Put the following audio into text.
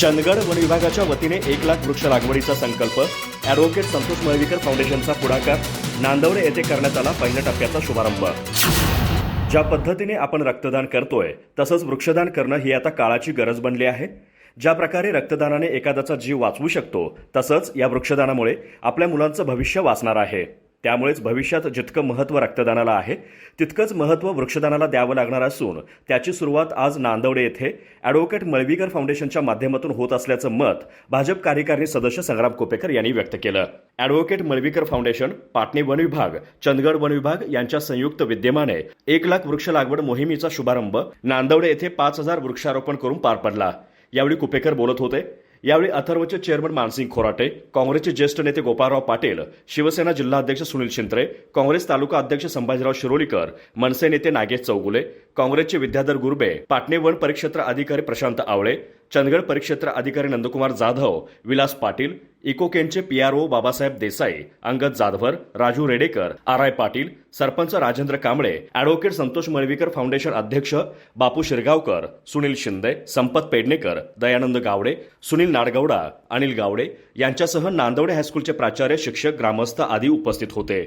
Chandgad one विभागाच्या वतीने एक लाख वृक्ष लागवडीचा संकल्प ॲडव्होकेट संतोष मळवीकर फाउंडेशनचा पुढाकार नांदवडे येथे करण्यात आला पहिल्या टप्प्याचा शुभारंभ. ज्या पद्धतीने आपण रक्तदान करतोय तसंच वृक्षदान करणं ही आता काळाची गरज बनली आहे. ज्या प्रकारे रक्तदानाने एखाद्याचा जीव वाचवू शकतो तसंच या वृक्षदानामुळे आपल्या मुलांचं भविष्य वाचणार आहे. त्यामुळेच भविष्यात जितकं महत्त्व रक्तदानाला आहे तितकंच महत्त्व वृक्षदानाला द्यावं लागणार असून त्याची सुरुवात आज नांदवडे येथे ॲडव्होकेट मळवीकर फाउंडेशनच्या माध्यमातून होत असल्याचं मत भाजप कार्यकारिणी सदस्य संग्राम कोपेकर यांनी व्यक्त केलं. ॲडव्होकेट मळवीकर फाउंडेशन पाटणे वन विभाग चंदगड वन विभाग यांच्या संयुक्त विद्यमाने एक लाख वृक्ष लागवड मोहिमेचा शुभारंभ नांदवडे येथे पाच हजार वृक्षारोपण करून पार पडला. यावेळी कुपेकर बोलत होते यावेळी अथर्वचे चेअरमन मानसिंग खोराटे काँग्रेसचे ज्येष्ठ नेते गोपाळराव पाटील शिवसेना जिल्हाध्यक्ष सुनील शिंत्रे काँग्रेस तालुका अध्यक्ष संभाजीराव शिरोलीकर मनसे नेते नागेश चौगुले काँग्रेसचे विद्याधर गुरबे पाटणे वन परिक्षेत्र अधिकारी प्रशांत आवळे चंदगड परिक्षेत्र अधिकारी Nandkumar Jadhav Vilas Patil इकोकेनचे PRO Babasaheb Desai Angad Jadhavar Raju Redekar R I Patil sarpanch Rajendra Kamble advocate Santosh Malvikar foundation अध्यक्ष बापू शिरगावकर सुनील शिंदे संपत पेडणेकर दयानंद गावडे सुनील नाडगौडा अनिल गावडे यांच्यासह नांदवडे हायस्कूलचे प्राचार्य शिक्षक ग्रामस्थ आदी उपस्थित होते.